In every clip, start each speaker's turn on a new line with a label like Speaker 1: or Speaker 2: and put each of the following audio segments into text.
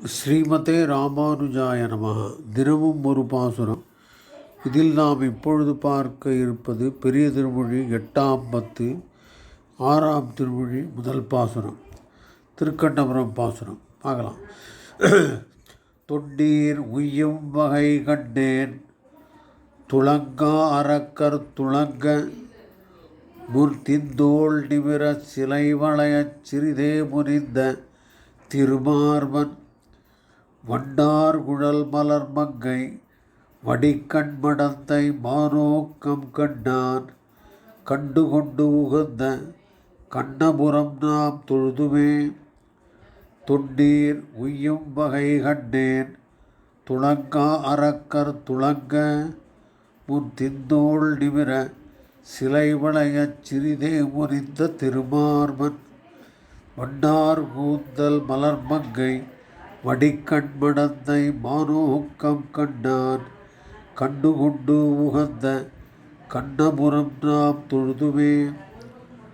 Speaker 1: ஸ்ரீமதே ராமானுஜாய நம. தினமும் ஒரு பாசுரம். இதில் நாம் இப்பொழுது பார்க்க இருப்பது பெரிய திருமொழி எட்டாம் பத்து ஆறாம் திருமொழி முதல் பாசுரம். திருக்கண்டபுரம் பாசுரம். பார்க்கலாம். தொண்டீர் உய்யும் வகை கண்டேன். துளங்கா அறக்கர் துளங்க. முர்த்திந்தோள் நிமிர சிலை வளையச் சிறிதே முனிந்த திருமார்வன் வண்டார் குழல் மலர் மங்கை வடிக்கண் மடந்தை மானோக்கம் கண்டான். கண்டு கொண்டு உகந்த கண்ணபுரம் நாம் தொழுதுமே. தொண்டீர் உய்யும் வகை கண்டேன். துளங்கா அறக்கர் துளங்க முன் திந்தோள் நிமிர சிலை வளையச் சிறிதே முறிந்த திருமார்மன். வண்டார் கூந்தல் மலர்மங்கை வடிக்கண் மடந்தை மானோக்கம் கண்டான் கண்டு கொண்டு உகந்த கண்ணபுரம் நாம் தொழுதுமே.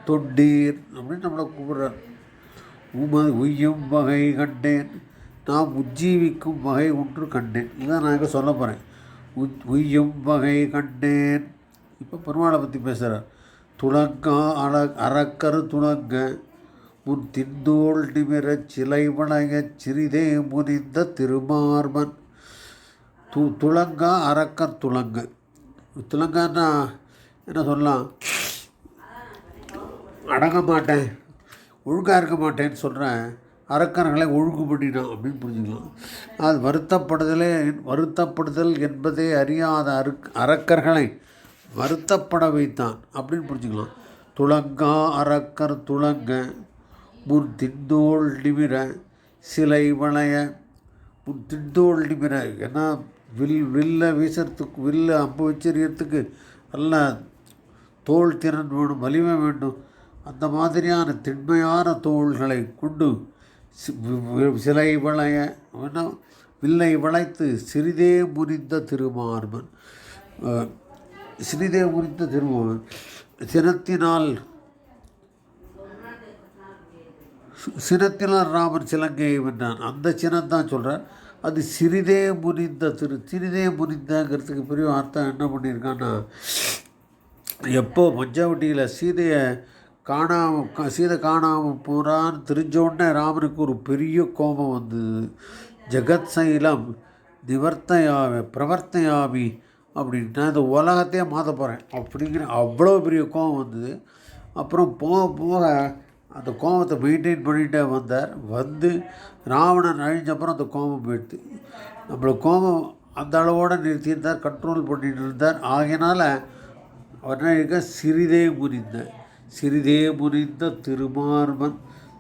Speaker 1: தொண்டீர் அப்படின்னு நம்மளை கூப்பிட்றார். உமது உய்யும் வகை கண்டேன். நாம் உஜ்ஜீவிக்கும் வகை ஒன்று கண்டேன். இதான் நான் இங்கே சொல்ல போகிறேன் உய்யும் வகை கண்டேன். இப்போ பெருமாளை பற்றி பேசுகிறார் துளங்கா அற அறக்கரு துளங்க முன் திந்தோள் நிமிரச் சிலை வணங்கச் சிறிதே முனிந்த திருமார்மன். து துளங்கா அரக்கர் துளங்க. துளங்கன்னா என்ன சொல்லலாம்? அடங்க மாட்டேன். ஒழுங்காக இருக்க மாட்டேன்னு சொல்கிறேன் அரக்கர்களை ஒழுங்கு பண்ணினான் அப்படின்னு புரிஞ்சுக்கலாம். அது வருத்தப்படுதலே வருத்தப்படுதல் என்பதே அறியாத அருக் அரக்கர்களை வருத்தப்பட வைத்தான் அப்படின்னு புரிஞ்சுக்கலாம். துளங்கா அரக்கர் துளங்க முன் நிமிர சிலை வளைய முன் நிமிர ஏன்னா வில் வில்ல வீசுறதுக்கு வில்ல அம்பு வச்செறியறதுக்கு நல்ல தோல் திறன் வேணும் வலிமை வேண்டும். அந்த மாதிரியான திண்மையான தோள்களை கொண்டு சிலை வளைய வேணா வில்லை வளைத்து சிறிதே முறிந்த திருமார்பன் சிறிதே முறிந்த திருமார்பன் சினத்தினால் சினத்தினால் ராமன் சிலங்கையை வென்றான். அந்த சினம் தான் சொல்கிறார் அது சிறிதே முனிந்த திரு சிறிதே முனிந்தங்கிறதுக்கு பெரிய அர்த்தம் என்ன பண்ணியிருக்கான்னா எப்போ மஞ்சாவட்டியில் சீதையை காணாமல் சீதை காணாமல் போகிறான்னு தெரிஞ்ச உடனே ராமனுக்கு ஒரு பெரிய கோபம் வந்தது. ஜெகத் சைலம் நிவர்த்தையாமி பிரவர்த்தையாமி அப்படின்னா நான் இந்த உலகத்தையே மாற்ற போகிறேன் அப்படிங்கிற அவ்வளோ பெரிய கோபம் வந்தது. அப்புறம் போக போக அந்த கோபத்தை மெயின்டைன் பண்ணிகிட்டே வந்தார். வந்து ராவணன் அழிஞ்சப்புறம் அந்த கோபம் போயிடுது. நம்மளை கோபம் அந்த அளவோடு நிறுத்தியிருந்தார் கண்ட்ரோல் பண்ணிட்டு இருந்தார். ஆகையினால அவனாக சிறிதே முனிந்த சிறிதே முனிந்த திருமார்மன்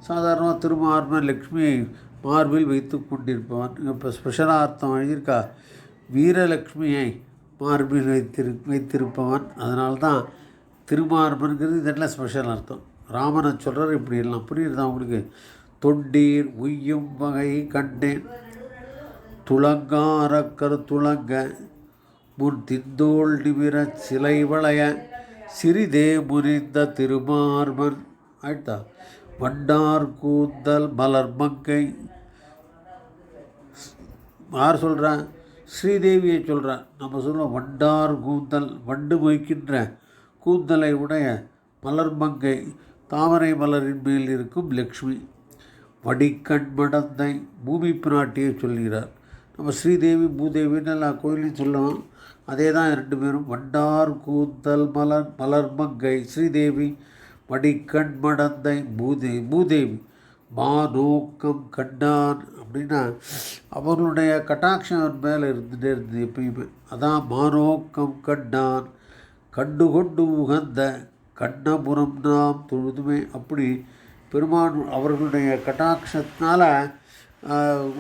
Speaker 1: சாதாரணமாக திருமார்மன் லக்ஷ்மியை மார்பில் வைத்து கொண்டிருப்பவன். இப்போ ஸ்பெஷலாக அர்த்தம் எழுதியிருக்கா வீரலக்ஷ்மியை மார்பில் வைத்திரு வைத்திருப்பவன். அதனால்தான் தான் இதெல்லாம் ஸ்பெஷல் அர்த்தம் ராமனை சொல்கிறார் இப்படி எல்லாம் புரியுறதா உங்களுக்கு? தொண்டீர் உய்யும் வகை கண்டேன். துளங்காரக்கர் துளங்க முன் திந்தோள் நிமிர சிலை வளைய சிறிதே முறிந்த திருமார்மன். ஆயிட்டா வண்டார் கூந்தல் மலர் மங்கை. யார் சொல்கிறான் ஸ்ரீதேவியை சொல்கிறான் நம்ம சொல்லுவோம் வண்டார் கூந்தல் வண்டு மொய்க்கின்ற கூந்தலை உடைய மலர் மங்கை. தாமரை மலரின் மேல் இருக்கும் லக்ஷ்மி வடிக்கண் மடந்தை பூமி பிராட்டியை சொல்கிறார். நம்ம ஸ்ரீதேவி பூதேவின்னு எல்லாம் கோயிலையும் சொல்லலாம். அதே தான் ரெண்டு பேரும். வண்டார் கூந்தல் மலர் மலர் மங்கை ஸ்ரீதேவி வடிக்கண் மடந்தை பூதே பூதேவி. மாநோக்கம் கண்டான் அப்படின்னா அவர்களுடைய கட்டாட்சம் மேலே இருந்துகிட்டே இருந்தது எப்பயுமே. அதான் மானோக்கம் கண்டான். கண்டு கொண்டு உகந்த கண்ணபுரம் நாம் தொழுதுமே அப்படி பெருமான் அவர்களுடைய கட்டாட்சத்தினால்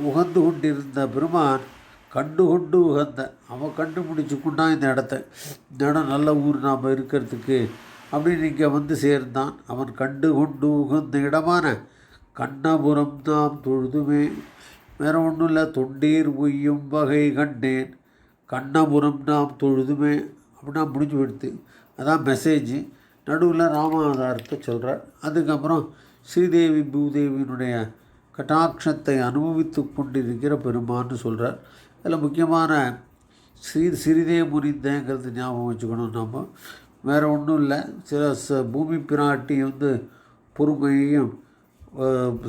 Speaker 1: உகந்து கொண்டிருந்த பெருமான் கண்டு கொண்டு உகந்த அவன் கண்டுபிடிச்சு இந்த இடத்த இந்த இடம் நல்ல ஊர் நாம் இருக்கிறதுக்கு அப்படின்னு இங்கே வந்து சேர்ந்தான். அவன் கண்டு கொண்டு உகந்த இடமான கண்ணபுரம் நாம் தொழுதுமே. வேற ஒன்றும் இல்லை தொண்டீர் உய்யும் வகை கண்டேன். கண்ணபுரம் நாம் தொழுதுமே அப்படின்னா முடிஞ்சு விடுத்து அதான் மெசேஜ் நடுவில் ராமாவதாரத்தை சொல்கிறார் அதுக்கப்புறம் ஸ்ரீதேவி பூதேவியினுடைய கட்டாட்சத்தை அனுபவித்து கொண்டிருக்கிற பெருமான்னு சொல்கிறார் அதில் முக்கியமான ஸ்ரீ சிறிதே முனிந்தேங்கிறது ஞாபகம் வச்சுக்கணும் நம்ம வேறு ஒன்றும் இல்லை. சில ச பூமி பிராட்டி வந்து பொறுமையையும்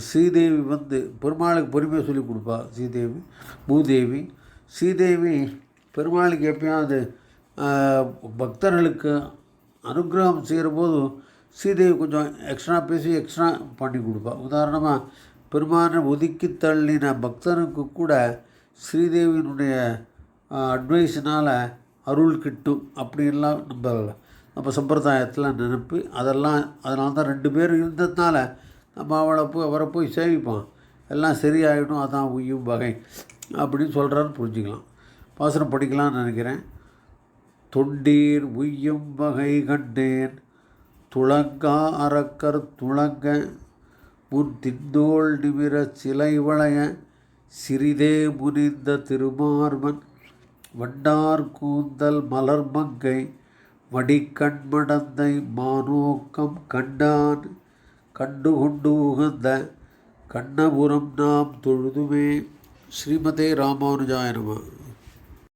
Speaker 1: ஸ்ரீதேவி வந்து பெருமாளுக்கு பொறுமையை சொல்லி கொடுப்பா ஸ்ரீதேவி பூதேவி. ஸ்ரீதேவி பெருமாளுக்கு எப்பயாவது பக்தர்களுக்கு அனுகிரகம் செய்கிறபோது சீதையை ஸ்ரீதேவி கொஞ்சம் எக்ஸ்ட்ரா பேசி எக்ஸ்ட்ரா பண்ணி கொடுப்பா. உதாரணமாக பெருமானை ஒதுக்கி தள்ளின பக்தனுக்கு கூட ஸ்ரீதேவியினுடைய அட்வைஸினால் அருள் கிட்டும் அப்படின்லாம் நம்ம நம்ம சம்பிரதாயத்தில் நினைப்பு. அதெல்லாம் அதனால தான் ரெண்டு பேர் இருந்ததுனால நம்ம அவளை போய் அவரை போய் சேவிப்போம். எல்லாம் சரியாயிடும் அதான் உய்யும் வகை அப்படின்னு சொல்கிறான்னு புரிஞ்சுக்கலாம். பாசனம் படிக்கலாம்னு நினைக்கிறேன். தொண்டீர் உய்யும் வகை கண்டேன். துளங்கா அறக்கர் துளங்க முன் திந்தோள் நிமிர சிலை வளைய சிறிதே முனிந்த திருமார்மன் வண்டார் கூந்தல் மலர்மங்கை வடிக்கண்மடந்தை மானோக்கம் கண்டான். கண்டு கொண்டு உகந்த கண்ணபுரம் நாம் தொழுதுமே. ஸ்ரீமதே ராமானுஜாயனமா